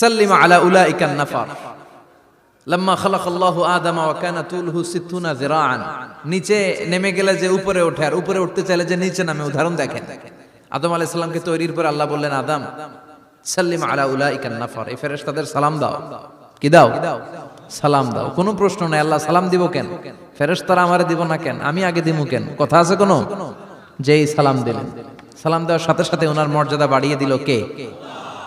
সাল্লিমা আলা উলাইকান নাফার। লাম্মা খালাকাল্লাহু আদামা ওয়া কানা তুলহু সিত্তুনা যিরাআন। নিচে নেমে গেলে যে উপরে ওঠে আর উপরে উঠতে চাইলে যে নিচে নামে, উদাহরণ দেখেন। আদম আলাইহিস তৈরির পর আল্লাহ বললেন সাল্লিম আলা উলাইকান নাফার। এই সালাম দাও। কি দাও? সালাম দাও। কোনো প্রশ্ন নাই। আল্লাহ সালাম দিব কেন? ফেরেশতারা আমারে দিব না কেন? আমি আগে দিমু কেন? কথা আছে কোনো? যেই সালাম দিলেন। সালাম দেওয়ার সাথে সাথে ওনার মর্যাদা বাড়িয়ে দিল কে?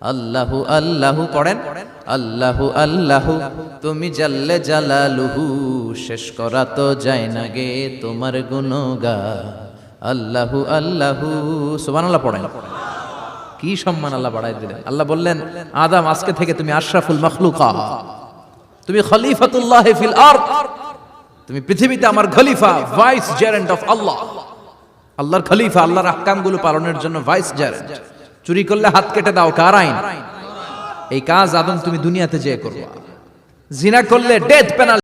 আল্লাহু আল্লাহু পড়েন, আল্লাহু আল্লাহু, তুমি জাল্লে জালালুহু, শেষ করা তো যায় না গে তোমার গুণগা আল্লাহু আল্লাহু, সুবহানাল্লাহ পড়েন। কি সম্মান আল্লাহ বাড়াই দিলেন। আল্লাহ বললেন, আদম, আজকে থেকে তুমি আশরাফুল মখলুকা। তুমি খলিফাতুল্লাহ ফিল আরদ। তুমি পৃথিবীতে আমার খলিফা, ভাইস জেরেন্ট অফ আল্লাহ। আল্লাহর খলিফা, আল্লাহর আহকামগুলো পালনের জন্য ভাইস জেরেন্ট চুরি করলে হাত কেটে দাও, কার আইন? এই কাজ আদম তুমি দুনিয়াতে যেয়ে করবা। জিনা করলে ডেথ পেনাল্টি